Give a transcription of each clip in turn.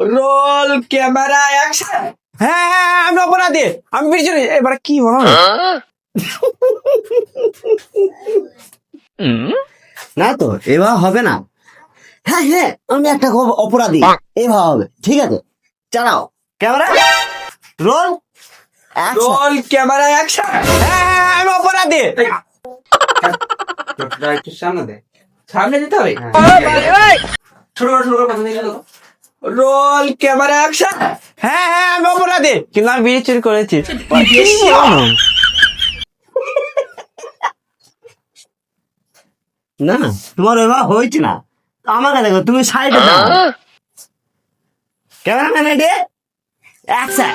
Role camera action হ্যাঁ হ্যাঁ হ্যাঁ, আমি অপরাধী। আমি বেরিয়ে চলে এবার কি বলো? না তো এবার হবে না। হ্যাঁ হ্যাঁ আমি একটা খুব অপরাধী। এবার হবে ঠিক আছে? চালাও। Camera? Roll roll camera action হ্যাঁ হ্যাঁ হ্যাঁ, আমি অপরাধী। সামনে দে। সামনে দিতে হবে? ছোট ছোট কথা রোল ক্যামেরা অ্যাকশন হ্যাঁ হ্যাঁ আমি অপরাধী। কিন্তু আমি বিড়ি চুরি করেছি। না তোমার এবার হয়েছে না। আমাকে দেখো তুমি সাইডে দাও ক্যামেরাম্যান রেডি অ্যাকশন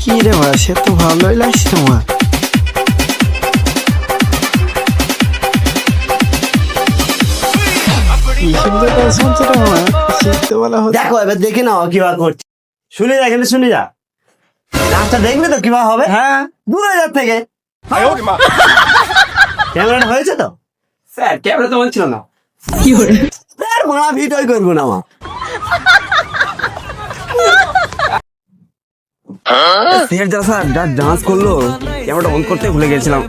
কি রে ভাই সে তো ভালোই লাগছে তোমার। কি সুন্দর কাজ শুনছে রে আমার শিখতে বলা হচ্ছে দেখো এবার দেখে নাও করছে। শুনে যা শুনে যা। নাচটা দেখবে তো হবে? হ্যাঁ। হাজার থেকে ক্যামেরাটা হয়েছে তো? স্যার ক্যামেরা তো বলছিল না। আর মা ভিডিও করব না মা। স্যার যা স্যার যা ডান্স করল ক্যামেরাটা অন করতে ভুলে গেছিলাম।